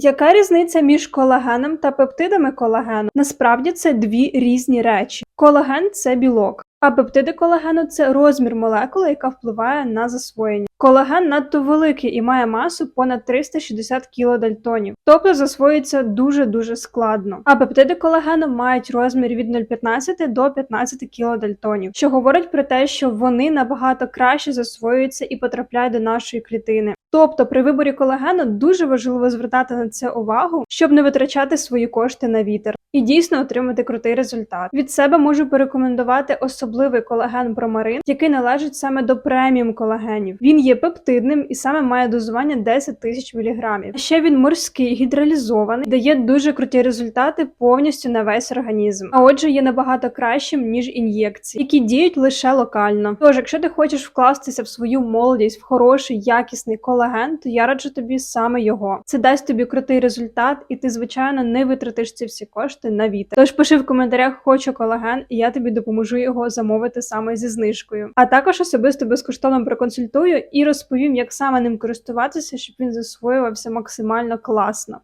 Яка різниця між колагеном та пептидами колагену? Насправді це дві різні речі. Колаген це білок, а пептиди колагену це розмір молекули, яка впливає на засвоєння. Колаген надто великий і має масу понад 360 кілодальтонів, тобто засвоюється дуже дуже складно. А пептиди колагену мають розмір від 0,15 до 15 кілодальтонів, що говорить про те, що вони набагато краще засвоюються і потрапляють до нашої клітини. Тобто при виборі колагену дуже важливо звертати на це увагу, щоб не витрачати свої кошти на вітер і дійсно отримати крутий результат. Від себе можу порекомендувати особливий колаген Промарин, який належить саме до преміум колагенів. Він є пептидним і саме має дозування 10 тисяч міліграмів. Ще він морський, гідралізований, дає дуже круті результати повністю на весь організм. А отже, є набагато кращим ніж ін'єкції, які діють лише локально. Тож, якщо ти хочеш вкластися в свою молодість в хороший якісний колаген, то я раджу тобі саме його. Це дасть тобі крутий результат, і ти, звичайно, не витратиш ці всі кошти на вітер. Тож пиши в коментарях хочу колаген, і я тобі допоможу його замовити саме зі знижкою. А також особисто безкоштовно проконсультую і розповім, як саме ним користуватися, щоб він засвоювався максимально класно.